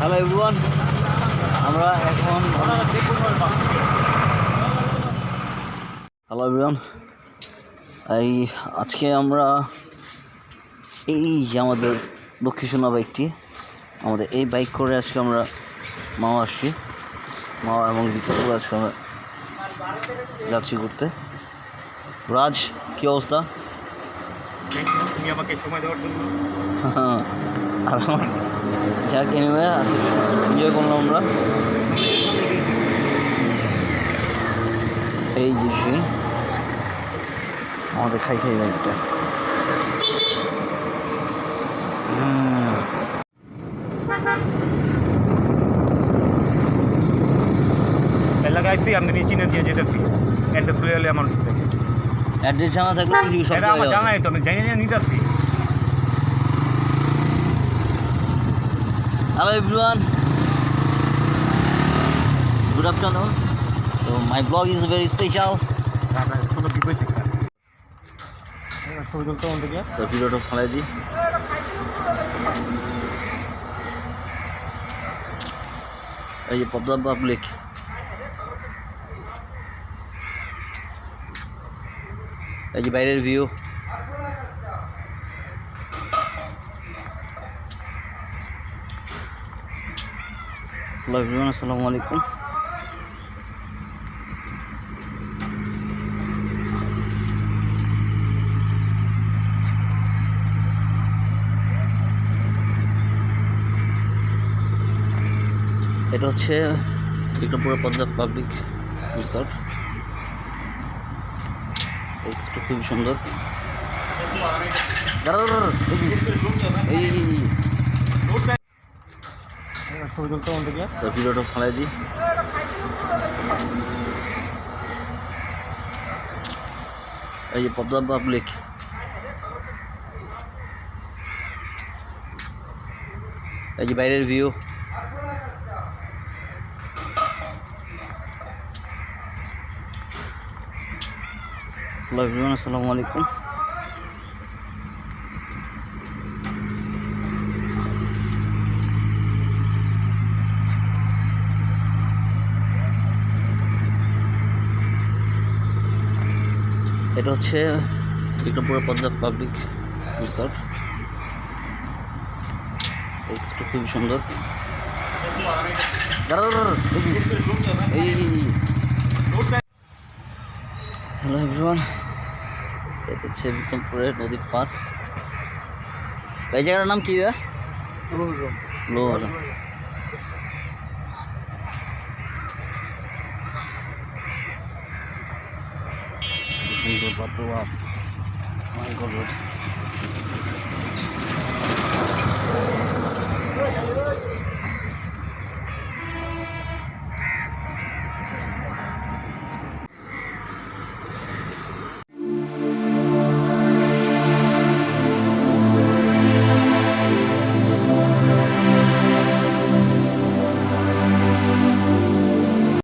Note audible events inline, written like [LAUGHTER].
Hello everyone আমরা এখন hello everyone এই আজকে আমরা এই যে আমাদের দক্ষিণা বাইকটি আমাদের এই বাইক করে আজকে আমরা মামা আসছি। মামা এবং বিকাশ আজকে আমরা যাচ্ছি ঘুরতে। রাজ কী অবস্থা? তুমি আমাকে সময় দেওয়ার জন্য। [LAUGHS] আর [LAUGHS] আমার যাক এনিওয়ে এনজয় করলাম আমরা। এই যে সে আমাদের খাই খাই লাগাইছি আমি নিচে না দিয়ে যেতেছি অ্যাড্রেস এলে আমার অ্যাড্রেস জানা থাকলে। জানাই তো আমি জানি না নিতেছি। Hello everyone. Good afternoon. So my blog is very special. মন থেকে তো ভিডিওটা ফেলাই দিই এই যে পদ্মা পাবলিক এই যে বাইরের ভিউ হ্যালো এভরিওয়ান আসসালামু আলাইকুম। এটা হচ্ছে বিক্রমপুর পদ্মা পাবলিক রিসর্ট এটা খুবই সুন্দর। এই, ছবি তুলতে মন থেকে ভিডিওটা ফেলাই দিই। এই যে পদ্মা পাবলিক এই যে বাইরের ভিউ। আসসালামু আলাইকুম। এটা হচ্ছে বিক্রমপুর পদ্মা পাবলিক রিসর্ট। এটা খুবই সুন্দর। হ্যালো এভরিওয়ান এটা হচ্ছে বিক্রমপুরের নদীর পার এই জায়গাটার নাম কি ভাইয়া? but do up. My God.